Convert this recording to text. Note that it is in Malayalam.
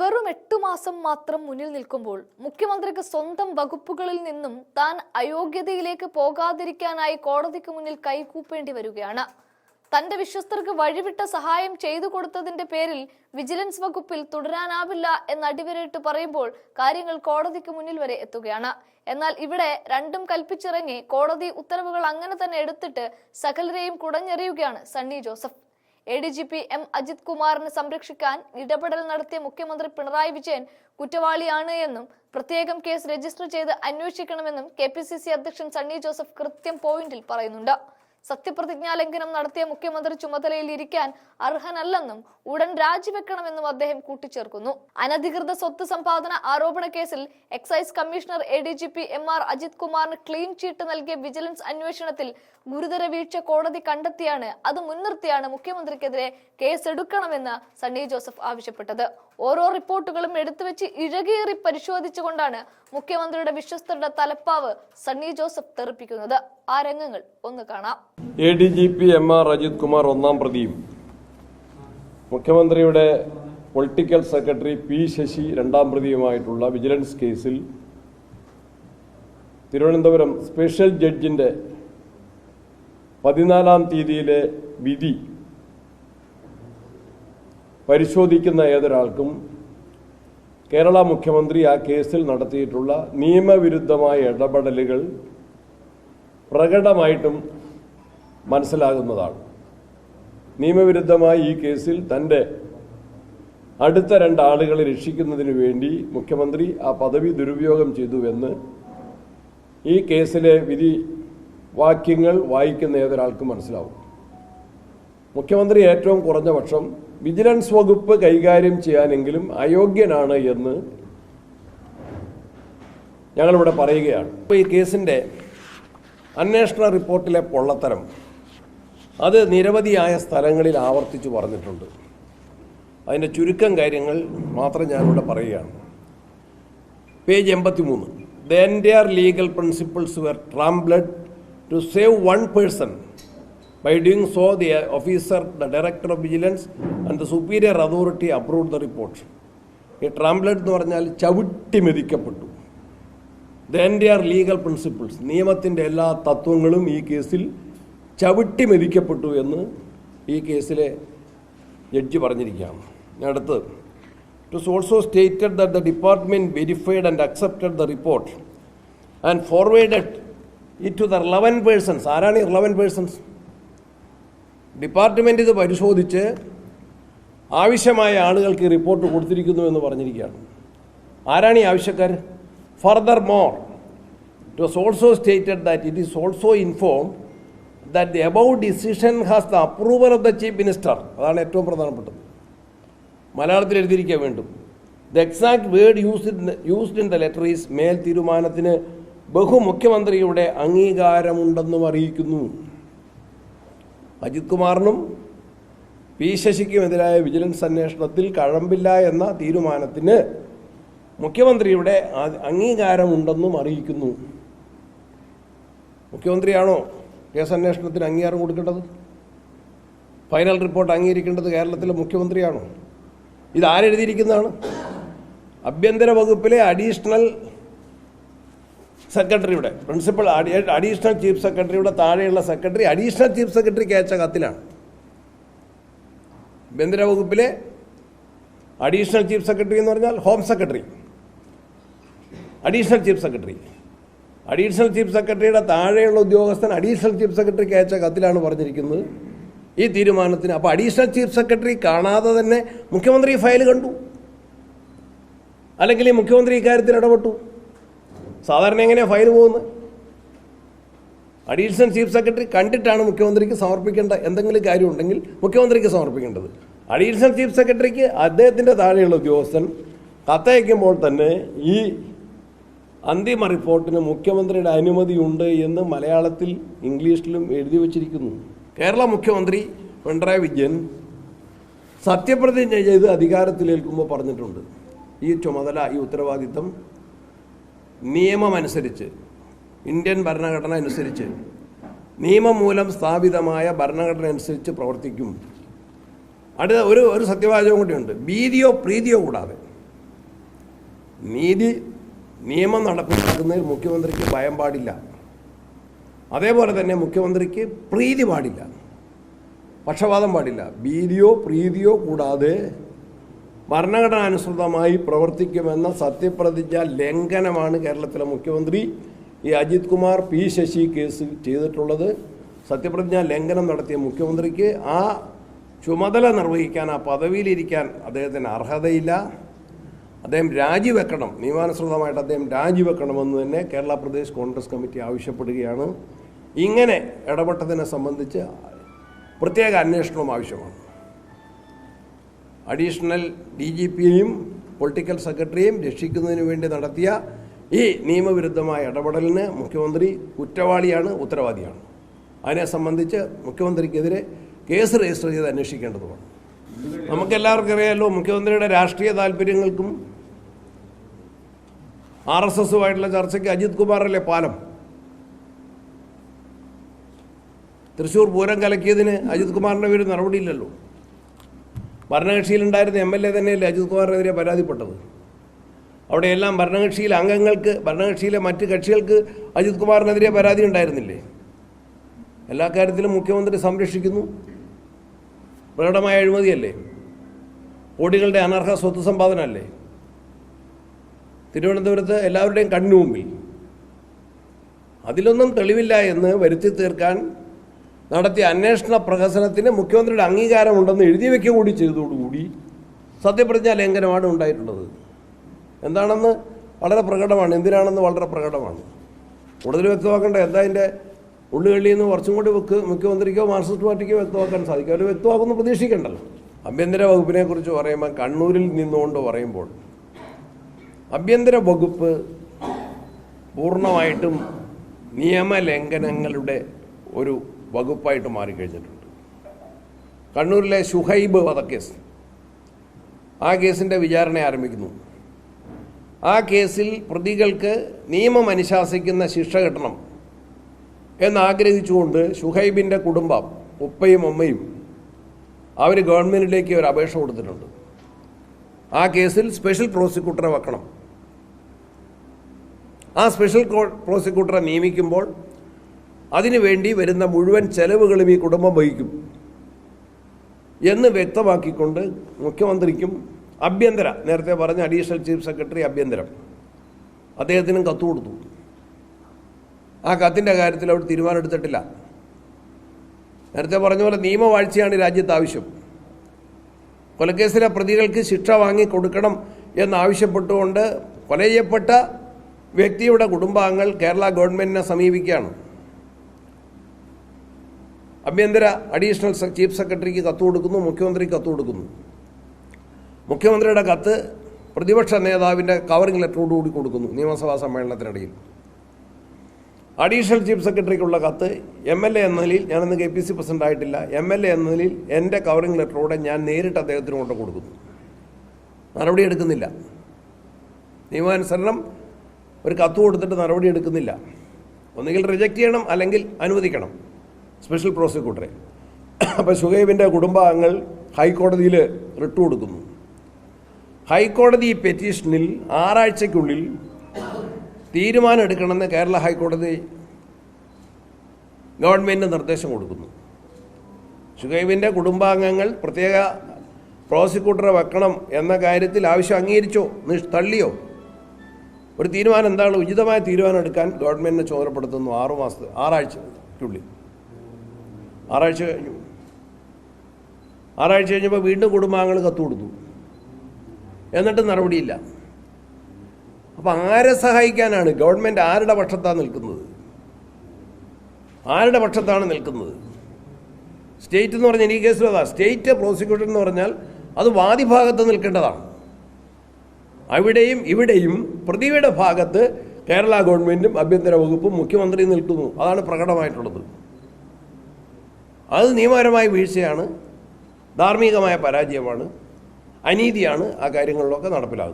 വെറും എട്ടു മാസം മാത്രം മുന്നിൽ നിൽക്കുമ്പോൾ മുഖ്യമന്ത്രിക്ക് സ്വന്തം വകുപ്പുകളിൽ നിന്നും താൻ അയോഗ്യതയിലേക്ക് പോകാതിരിക്കാനായി കോടതിക്ക് മുന്നിൽ കൈകൂപ്പേണ്ടി വരികയാണ്. തന്റെ വിശ്വസ്തർക്ക് വഴിവിട്ട സഹായം ചെയ്തു കൊടുത്തതിന്റെ പേരിൽ വിജിലൻസ് വകുപ്പിൽ തുടരാനാവില്ല എന്ന് അടിവരയിട്ട് പറയുമ്പോൾ കാര്യങ്ങൾ കോടതിക്ക് മുന്നിൽ വരെ എത്തുകയാണ്. എന്നാൽ ഇവിടെ രണ്ടും കൽപ്പിച്ചിറങ്ങി കോടതി ഉത്തരവുകൾ അങ്ങനെ തന്നെ എടുത്തിട്ട് സകലരെയും കുടഞ്ഞെറിയുകയാണ് Sunny Joseph. A D G P M Ajith കുമാറിനെ സംരക്ഷിക്കാൻ ഇടപെടൽ നടത്തിയ മുഖ്യമന്ത്രി പിണറായി വിജയൻ കുറ്റവാളിയാണ് എന്നും പ്രത്യേകം കേസ് രജിസ്റ്റർ ചെയ്ത് അന്വേഷിക്കണമെന്നും കെ പി സി സി അധ്യക്ഷൻ സണ്ണി ജോസഫ് കൃത്യം പോയിന്റിൽ പറയുന്നുണ്ട്. സത്യപ്രതിജ്ഞാ ലംഘനം നടത്തിയ മുഖ്യമന്ത്രി ചുമതലയിൽ ഇരിക്കാൻ അർഹനല്ലെന്നും ഉടൻ രാജിവെക്കണമെന്നും അദ്ദേഹം കൂട്ടിച്ചേർക്കുന്നു. അനധികൃത സ്വത്ത് സമ്പാദന ആരോപണ കേസിൽ excise commissioner A D G P M R Ajith കുമാറിന് ക്ലീൻ ചീട്ട് നൽകിയ വിജിലൻസ് അന്വേഷണത്തിൽ ഗുരുതര വീഴ്ച കോടതി കണ്ടെത്തിയാണ് അത് മുൻനിർത്തിയാണ് മുഖ്യമന്ത്രിക്കെതിരെ കേസെടുക്കണമെന്ന് സണ്ണി ജോസഫ് ആവശ്യപ്പെട്ടത്. ഓരോ റിപ്പോർട്ടുകളും എടുത്തു എടുത്തുവെച്ച് ഇഴകേറി പരിശോധിച്ചുകൊണ്ടാണ് മുഖ്യമന്ത്രിയുടെ വിശ്വസ്തരുടെ തലപ്പാവ് സണ്ണി ജോസഫ് തെറിപ്പിക്കുന്നത്. ആ രംഗങ്ങൾ ഒന്ന് കാണാം. A D G P M R Ajith Kumar ഒന്നാം പ്രതിയും. മുഖ്യമന്ത്രിയുടെ പൊളിറ്റിക്കൽ സെക്രട്ടറി പി ശശി രണ്ടാം പ്രതിയുമായിട്ടുള്ള വിജിലൻസ് കേസിൽ തിരുവനന്തപുരം സ്പെഷ്യൽ ജഡ്ജിന്റെ പതിനാലാം തീയതിയിലെ വിധി പരിശോധിക്കുന്ന ഏതൊരാൾക്കും കേരള മുഖ്യമന്ത്രി ആ കേസിൽ നടത്തിയിട്ടുള്ള നിയമവിരുദ്ധമായ ഇടപെടലുകൾ പ്രകടമായിട്ടും മനസ്സിലാകുന്നതാണ്. നിയമവിരുദ്ധമായി ഈ കേസിൽ തന്റെ അടുത്ത രണ്ടാളുകളെ രക്ഷിക്കുന്നതിന് വേണ്ടി മുഖ്യമന്ത്രി ആ പദവി ദുരുപയോഗം ചെയ്തുവെന്ന് ഈ കേസിലെ വിധി വാക്യങ്ങൾ വായിക്കുന്ന ഏതൊരാൾക്കും മനസ്സിലാവും. മുഖ്യമന്ത്രി ഏറ്റവും കുറഞ്ഞ പക്ഷം വിജിലൻസ് വകുപ്പ് കൈകാര്യം ചെയ്യാനെങ്കിലും അയോഗ്യനാണ് എന്ന് ഞങ്ങളിവിടെ പറയുകയാണ്. ഇപ്പോൾ ഈ കേസിന്റെ അന്വേഷണ റിപ്പോർട്ടിലെ പൊള്ളത്തരം അത് നിരവധിയായ സ്ഥലങ്ങളിൽ ആവർത്തിച്ചു പറഞ്ഞിട്ടുണ്ട്. അതിന്റെ ചുരുക്കം കാര്യങ്ങൾ മാത്രം ഞാനിവിടെ പറയുകയാണ്. പേജ് എൺപത്തി മൂന്ന് the entire legal principles were trampled to save one person by doing so the officer the director of vigilance and the superior authority approve the report ഈ ട്രാംപ്ലെറ്റ് എന്ന് പറഞ്ഞാൽ ചവിട്ടി മെതിക്കപ്പെട്ടു. ദ ആർ ലീഗൽ പ്രിൻസിപ്പിൾസ് നിയമത്തിന്റെ എല്ലാ തത്വങ്ങളും ഈ കേസിൽ ചവിട്ടി മെതിക്കപ്പെട്ടു എന്ന് ഈ കേസിലെ ജഡ്ജി പറഞ്ഞിരിക്കുകയാണ്. അടുത്ത് it was also stated that the department verified and accepted the report and forwarded it to the relevant persons ആരാണ് ഈ റിലവൻ പേഴ്സൺസ് ഡിപ്പാർട്ട്മെന്റ് ഇത് പരിശോധിച്ച് ആവശ്യമായ ആളുകൾക്ക് റിപ്പോർട്ട് കൊടുത്തിരിക്കുന്നു എന്ന് പറഞ്ഞിരിക്കുകയാണ്. ആരാണ് ഈ ആവശ്യക്കാർ? Further more it was also stated that it is also inform that the above decision has the approval of the chief minister അതാണ് ഏറ്റവും പ്രധാനപ്പെട്ടത്. മലയാളത്തിൽ എഴുതിയിരിക്കാൻ വേണ്ടും. The exact word used used in the letter is മേൽ തീരുമാനത്തിന് ബഹുമുഖ്യമന്ത്രിയുടെ അംഗീകാരമുണ്ടെന്നും അറിയിക്കുന്നു. അജിത് കുമാറിനും പി ശശിക്കുമെതിരായ വിജിലൻസ് അന്വേഷണത്തിൽ കഴമ്പില്ല എന്ന തീരുമാനത്തിന് മുഖ്യമന്ത്രിയുടെ അംഗീകാരമുണ്ടെന്നും അറിയിക്കുന്നു. മുഖ്യമന്ത്രിയാണോ കേസ് അന്വേഷണത്തിന് അംഗീകാരം കൊടുക്കേണ്ടത്? ഫൈനൽ റിപ്പോർട്ട് അംഗീകരിക്കേണ്ടത് കേരളത്തിലെ മുഖ്യമന്ത്രിയാണോ? ഇതാരെഴുതിയിരിക്കുന്നതാണ്? ആഭ്യന്തര വകുപ്പിലെ അഡീഷണൽ സെക്രട്ടറിയുടെ പ്രിൻസിപ്പൽ അഡീഷണൽ ചീഫ് സെക്രട്ടറിയുടെ താഴെയുള്ള സെക്രട്ടറി അഡീഷണൽ ചീഫ് സെക്രട്ടറിക്ക് അയച്ച കത്തിലാണ്. ആഭ്യന്തര വകുപ്പിലെ അഡീഷണൽ ചീഫ് സെക്രട്ടറി എന്ന് പറഞ്ഞാൽ home secretary additional chief secretary additional chief സെക്രട്ടറിയുടെ താഴെയുള്ള ഉദ്യോഗസ്ഥൻ അഡീഷണൽ ചീഫ് സെക്രട്ടറിക്ക് അയച്ച കത്തിലാണ് പറഞ്ഞിരിക്കുന്നത്. ഈ തീരുമാനത്തിന് അപ്പോൾ അഡീഷണൽ ചീഫ് സെക്രട്ടറി കാണാതെ തന്നെ മുഖ്യമന്ത്രി ഫയൽ കണ്ടു. അല്ലെങ്കിൽ ഈ മുഖ്യമന്ത്രി ഇക്കാര്യത്തിൽ ഇടപെട്ടു. സാധാരണ എങ്ങനെയാണ് ഫയൽ പോകുന്നത്? അഡീഷണൽ ചീഫ് സെക്രട്ടറി കണ്ടിട്ടാണ് മുഖ്യമന്ത്രിക്ക് സമർപ്പിക്കേണ്ട എന്തെങ്കിലും കാര്യമുണ്ടെങ്കിൽ മുഖ്യമന്ത്രിക്ക് സമർപ്പിക്കേണ്ടത്. അഡീഷണൽ ചീഫ് സെക്രട്ടറിക്ക് അദ്ദേഹത്തിന്റെ താഴെയുള്ള ഉദ്യോഗസ്ഥൻ കത്തയക്കുമ്പോൾ തന്നെ ഈ അന്തിമ റിപ്പോർട്ടിന് മുഖ്യമന്ത്രിയുടെ അനുമതിയുണ്ട് എന്ന് മലയാളത്തിൽ ഇംഗ്ലീഷിലും എഴുതി വച്ചിരിക്കുന്നു. കേരള മുഖ്യമന്ത്രി പിണറായി വിജയൻ സത്യപ്രതിജ്ഞ ചെയ്ത് അധികാരത്തിലേൽക്കുമ്പോൾ പറഞ്ഞിട്ടുണ്ട്. ഈ ചുമതല ഈ ഉത്തരവാദിത്തം നിയമമനുസരിച്ച് ഇന്ത്യൻ ഭരണഘടന അനുസരിച്ച് നിയമം മൂലം സ്ഥാപിതമായ ഭരണഘടന അനുസരിച്ച് പ്രവർത്തിക്കും. അടുത്ത ഒരു ഒരു സത്യവാചകം കൂടിയുണ്ട് ഭീതിയോ പ്രീതിയോ കൂടാതെ. നീതി നിയമം നടപ്പിലാക്കുന്നതിൽ മുഖ്യമന്ത്രിക്ക് ഭയം പാടില്ല. അതേപോലെ തന്നെ മുഖ്യമന്ത്രിക്ക് പ്രീതി പാടില്ല. പക്ഷപാതം പാടില്ല. ഭീതിയോ പ്രീതിയോ കൂടാതെ ഭരണഘടനാനുസൃതമായി പ്രവർത്തിക്കുമെന്ന സത്യപ്രതിജ്ഞ ലംഘനമാണ് കേരളത്തിലെ മുഖ്യമന്ത്രി ഈ അജിത് കുമാർ പി ശശി കേസ് ചെയ്തിട്ടുള്ളത്. സത്യപ്രതിജ്ഞ ലംഘനം നടത്തിയ മുഖ്യമന്ത്രിക്ക് ആ ചുമതല നിർവഹിക്കാൻ ആ പദവിയിലിരിക്കാൻ അദ്ദേഹത്തിന് അർഹതയില്ല. അദ്ദേഹം രാജിവെക്കണം നിയമാനുസൃതമായിട്ട് അദ്ദേഹം രാജിവെക്കണമെന്ന് തന്നെ കേരള പ്രദേശ് കോൺഗ്രസ് കമ്മിറ്റി ആവശ്യപ്പെടുകയാണ്. ഇങ്ങനെ ഇടപെട്ടതിനെ സംബന്ധിച്ച് പ്രത്യേക അന്വേഷണവും ആവശ്യമാണ്. അഡീഷണൽ ഡി ജി പിയെയും പൊളിറ്റിക്കൽ സെക്രട്ടറിയെയും രക്ഷിക്കുന്നതിന് വേണ്ടി നടത്തിയ ഈ നിയമവിരുദ്ധമായ ഇടപെടലിന് മുഖ്യമന്ത്രി കുറ്റവാളിയാണ് ഉത്തരവാദിയാണ്. അതിനെ സംബന്ധിച്ച് മുഖ്യമന്ത്രിക്കെതിരെ കേസ് രജിസ്റ്റർ ചെയ്ത് അന്വേഷിക്കേണ്ടതുമാണ്. നമുക്കെല്ലാവർക്കും അറിയാമല്ലോ മുഖ്യമന്ത്രിയുടെ രാഷ്ട്രീയ താല്പര്യങ്ങൾക്കും ആർ എസ് എസുമായിട്ടുള്ള ചർച്ചയ്ക്ക് അജിത് കുമാറല്ലേ പാലം. തൃശ്ശൂർ പൂരം കലക്കിയതിന് അജിത് കുമാറിന്റെ പേര് നടപടിയില്ലല്ലോ. ഭരണകക്ഷിയിലുണ്ടായിരുന്ന എം എൽ എ തന്നെയല്ലേ അജിത് കുമാറിനെതിരെ പരാതിപ്പെട്ടത്. അവിടെയെല്ലാം ഭരണകക്ഷിയിലെ അംഗങ്ങൾക്ക് ഭരണകക്ഷിയിലെ മറ്റ് കക്ഷികൾക്ക് അജിത് കുമാറിനെതിരെ പരാതി ഉണ്ടായിരുന്നില്ലേ? എല്ലാ കാര്യത്തിലും മുഖ്യമന്ത്രി സംരക്ഷിക്കുന്നു. പ്രകടമായ അഴിമതിയല്ലേ? കോടികളുടെ അനർഹ സ്വത്ത് സമ്പാദന അല്ലേ തിരുവനന്തപുരത്ത് എല്ലാവരുടെയും കണ്ണു മുമ്പിൽ അതിലൊന്നും തെളിവില്ല എന്ന് വരുത്തി തീർക്കാൻ നടത്തിയ അന്വേഷണ പ്രഹസനത്തിന് മുഖ്യമന്ത്രിയുടെ അംഗീകാരമുണ്ടെന്ന് എഴുതി വയ്ക്കുക കൂടി ചെയ്തതോടുകൂടി സത്യപ്രതിജ്ഞാ ലംഘനമാണ് ഉണ്ടായിട്ടുള്ളത്. എന്താണെന്ന് വളരെ പ്രകടമാണ്. എന്തിനാണെന്ന് വളരെ പ്രകടമാണ്. കൂടുതൽ വ്യക്തമാക്കേണ്ട എന്താ അതിന്റെ ഉള്ളുകളിൽ നിന്ന് കുറച്ചും കൂടി വെക്ക് മുഖ്യമന്ത്രിക്കോ മാർക്സിസ്റ്റ് പാർട്ടിക്കോ വ്യക്തമാക്കാൻ സാധിക്കും. അവർ വ്യക്തമാക്കുന്നു പ്രതീക്ഷിക്കേണ്ടല്ലോ. ആഭ്യന്തര വകുപ്പിനെ കുറിച്ച് പറയുമ്പോൾ കണ്ണൂരിൽ നിന്നുകൊണ്ട് പറയുമ്പോൾ ആഭ്യന്തര വകുപ്പ് പൂർണമായിട്ടും നിയമലംഘനങ്ങളുടെ ഒരു വകുപ്പായിട്ട് മാറിക്കഴിഞ്ഞിട്ടുണ്ട് കണ്ണൂരിലെ ഷുഹൈബ് വധക്കേസ് ആ കേസിന്റെ വിചാരണ ആരംഭിക്കുന്നു. ആ കേസിൽ പ്രതികൾക്ക് നിയമം അനുശാസിക്കുന്ന ശിക്ഷ കിട്ടണം എന്നാഗ്രഹിച്ചുകൊണ്ട് ഷുഹൈബിന്റെ കുടുംബം ഉപ്പയും അമ്മയും അവർ ഗവൺമെന്റിലേക്ക് ഒരു അപേക്ഷ കൊടുത്തിട്ടുണ്ട്. ആ കേസിൽ സ്പെഷ്യൽ പ്രോസിക്യൂട്ടറെ വെക്കണം. ആ സ്പെഷ്യൽ പ്രോസിക്യൂട്ടറെ നിയമിക്കുമ്പോൾ അതിനുവേണ്ടി വരുന്ന മുഴുവൻ ചെലവുകളും ഈ കുടുംബം വഹിക്കും എന്ന് വ്യക്തമാക്കിക്കൊണ്ട് മുഖ്യമന്ത്രിക്കും ആഭ്യന്തര നേരത്തെ പറഞ്ഞ അഡീഷണൽ ചീഫ് സെക്രട്ടറി ആഭ്യന്തരം അദ്ദേഹത്തിനും കത്ത് കൊടുത്തു. ആ കത്തിന്റെ കാര്യത്തിൽ അവർ തീരുമാനമെടുത്തിട്ടില്ല നേരത്തെ പറഞ്ഞ പോലെ നിയമവാഴ്ചയാണ് രാജ്യത്ത് ആവശ്യം. കൊലക്കേസിലെ പ്രതികൾക്ക് ശിക്ഷ വാങ്ങി കൊടുക്കണം എന്നാവശ്യപ്പെട്ടുകൊണ്ട് കൊല ചെയ്യപ്പെട്ട വ്യക്തിയുടെ കുടുംബാംഗങ്ങൾ കേരള ഗവൺമെന്റിനെ സമീപിക്കുകയാണ്. ആഭ്യന്തര അഡീഷണൽ ചീഫ് സെക്രട്ടറിക്ക് കത്ത് കൊടുക്കുന്നു മുഖ്യമന്ത്രിക്ക് കത്ത് കൊടുക്കുന്നു. മുഖ്യമന്ത്രിയുടെ കത്ത് പ്രതിപക്ഷ നേതാവിന്റെ കവറിംഗ് ലെറ്ററോടുകൂടി കൊടുക്കുന്നു നിയമസഭാ സമ്മേളനത്തിനിടയിൽ. അഡീഷണൽ ചീഫ് സെക്രട്ടറിക്കുള്ള കത്ത് എം എൽ എ എന്ന നിലയിൽ ഞാനന്ന് കെ പി സി പ്രസിഡന്റ് ആയിട്ടില്ല. എം എൽ എ എന്ന നിലയിൽ എന്റെ കവറിംഗ് ലെറ്ററോടെ ഞാൻ നേരിട്ട് അദ്ദേഹത്തിന് കൊണ്ട് കൊടുക്കുന്നു. നടപടി എടുക്കുന്നില്ല. നിയമാനുസരണം ഒരു കത്ത് കൊടുത്തിട്ട് നടപടി എടുക്കുന്നില്ല. ഒന്നുകിൽ റിജക്റ്റ് ചെയ്യണം അല്ലെങ്കിൽ അനുവദിക്കണം. സ്പെഷ്യൽ പ്രോസിക്യൂട്ടറെ അപ്പോൾ ഷുഹൈബിന്റെ കുടുംബാംഗങ്ങൾ ഹൈക്കോടതിയിൽ റിട്ട് കൊടുക്കുന്നു. ഹൈക്കോടതി പെറ്റീഷനിൽ ആറാഴ്ചയ്ക്കുള്ളിൽ തീരുമാനം എടുക്കണമെന്ന് കേരള ഹൈക്കോടതി ഗവൺമെന്റ് നിർദ്ദേശം കൊടുക്കുന്നു. ഷുഹൈബിന്റെ കുടുംബാംഗങ്ങൾ പ്രത്യേക പ്രോസിക്യൂട്ടറെ വെക്കണം എന്ന കാര്യത്തിൽ ആവശ്യം അംഗീകരിച്ചോ തള്ളിയോ? ഒരു തീരുമാനം എന്താണ്? ഉചിതമായ തീരുമാനം എടുക്കാൻ ഗവൺമെന്റിനെ ചുമതലപ്പെടുത്തുന്നു ആറു മാസത്തെ ആറാഴ്ചയ്ക്കുള്ളിൽ. ആറാഴ്ച കഴിഞ്ഞു. ആറാഴ്ച കഴിഞ്ഞപ്പോൾ വീണ്ടും കുടുംബാംഗങ്ങൾ കത്ത് കൊടുത്തു. എന്നിട്ട് നടപടിയില്ല. അപ്പം ആരെ സഹായിക്കാനാണ്? ഗവൺമെന്റ് ആരുടെ പക്ഷത്താണ് നിൽക്കുന്നത്? ആരുടെ പക്ഷത്താണ് നിൽക്കുന്നത്? സ്റ്റേറ്റ് എന്ന് പറഞ്ഞാൽ ഈ കേസിൽ സ്റ്റേറ്റ് പ്രോസിക്യൂട്ടർ എന്ന് പറഞ്ഞാൽ അത് വാദിഭാഗത്ത് നിൽക്കേണ്ടതാണ്. അവിടെയും ഇവിടെയും പ്രതിയുടെ ഭാഗത്ത് കേരള ഗവൺമെന്റും ആഭ്യന്തര വകുപ്പും മുഖ്യമന്ത്രിയും നിൽക്കുന്നു. അതാണ് പ്രകടമായിട്ടുള്ളത്. അത് നിയമപരമായ വീഴ്ചയാണ് ധാർമ്മികമായ പരാജയമാണ് അനീതിയാണ് ആ കാര്യങ്ങളിലൊക്കെ നടപ്പിലാകുന്നത്.